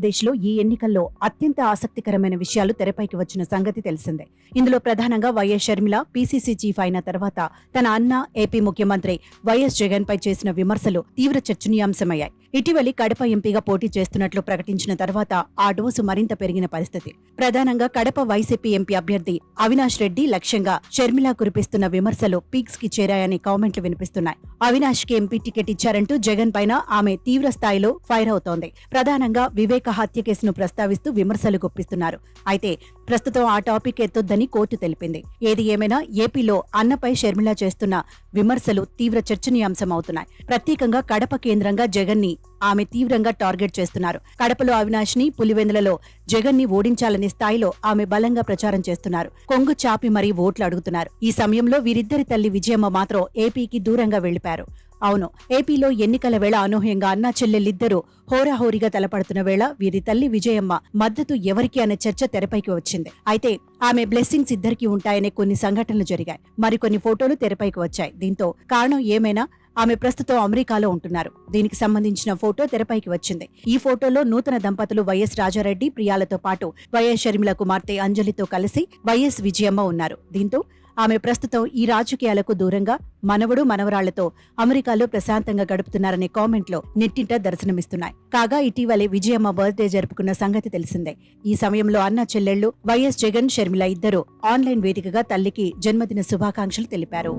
ఆంధ్రప్రదేశ్లో ఈ ఎన్నికల్లో అత్యంత ఆసక్తికరమైన విషయాలు తెరపైకి వచ్చిన సంగతి తెలిసిందే. ఇందులో ప్రధానంగా వైఎస్ షర్మిల పీసీసీ చీఫ్ అయిన తర్వాత తన అన్న ఏపీ ముఖ్యమంత్రి వైఎస్ జగన్ పై చేసిన విమర్శలు తీవ్ర చర్చనీయాంశమయ్యాయి. ఇటీవలి కడప ఎంపీగా పోటీ చేస్తున్నట్లు ప్రకటించిన తర్వాత ఆ డోసు మరింత పెరిగిన పరిస్థితి. ప్రధానంగా కడప వైసీపీ ఎంపీ అభ్యర్థి అవినాష్ రెడ్డి లక్ష్యంగా షర్మిల కురిపిస్తున్న విమర్శలు పీక్స్కి చేరాయని కామెంట్లు వినిపిస్తున్నాయి. అవినాష్కి ఎంపీ టికెట్ ఇచ్చారంటూ జగన్ పైన ఆమె తీవ్ర స్థాయిలో ఫైర్ అవుతోంది. ప్రధానంగా వివేక హత్య కేసును ప్రస్తావిస్తూ విమర్శలు గుప్పిస్తున్నారు. అయితే ప్రస్తుతం ఆ టాపిక్ ఎత్తొద్దని కోర్టు తెలిపింది. ఏది ఏమైనా ఏపీలో అన్నపై షర్మిల చేస్తున్న విమర్శలు తీవ్ర చర్చనీయాంశం అవుతున్నాయి ప్రత్యేకంగా కడప కేంద్రంగా జగన్ని ఆమె తీవ్రంగా టార్గెట్ చేస్తున్నారు. కడపలో అవినాష్ని పులివెందులలో జగన్ని ఓడించాలనే స్థాయిలో ఆమె బలంగా ప్రచారం చేస్తున్నారు. కొంగు చాపి మరీ ఓట్లు అడుగుతున్నారు. ఈ సమయంలో వీరిద్దరి తల్లి విజయమ్మ మాత్రం ఏపీకి దూరంగా వెళ్ళిపారు అవును. ఏపీలో ఎన్నికల వేళ అనూహ్యంగా అన్నా చెల్లెలిద్దరూ హోరాహోరీగా తలపడుతున్న వేళ వీరి తల్లి విజయమ్మ మద్దతు ఎవరికి అనే చర్చ తెరపైకి వచ్చింది. అయితే ఆమె బ్లెస్సింగ్స్ ఇద్దరికి ఉంటాయనే కొన్ని సంఘటనలు జరిగాయి. మరికొన్ని ఫోటోలు తెరపైకి వచ్చాయి. దీంతో కారణం ఏమైనా? ఆమె ప్రస్తుతం అమెరికాలో ఉంటున్నారు. దీనికి సంబంధించిన ఫోటో తెరపైకి వచ్చింది. ఈ ఫోటోలో నూతన దంపతులు వైఎస్ రాజారెడ్డి ప్రియాలతో పాటు వైఎస్ షర్మిల కుమార్తె అంజలితో కలిసి వైఎస్ విజయమ్మ ఉన్నారు. దీంతో ఆమె ప్రస్తుతం ఈ రాజకీయాలకు దూరంగా మనవడు మనవరాళ్ళతో అమెరికాలో ప్రశాంతంగా గడుపుతున్నారనే కామెంట్లో నెట్టింట దర్శనమిస్తున్నాయి. కాగా ఇటీవలే విజయమ్మ బర్త్డే జరుపుకున్న సంగతి తెలిసిందే. ఈ సమయంలో అన్న చెల్లెళ్ళు వైఎస్ జగన్ షర్మిల ఇద్దరు ఆన్లైన్ వేదికగా తల్లికి జన్మదిన శుభాకాంక్షలు తెలిపారు.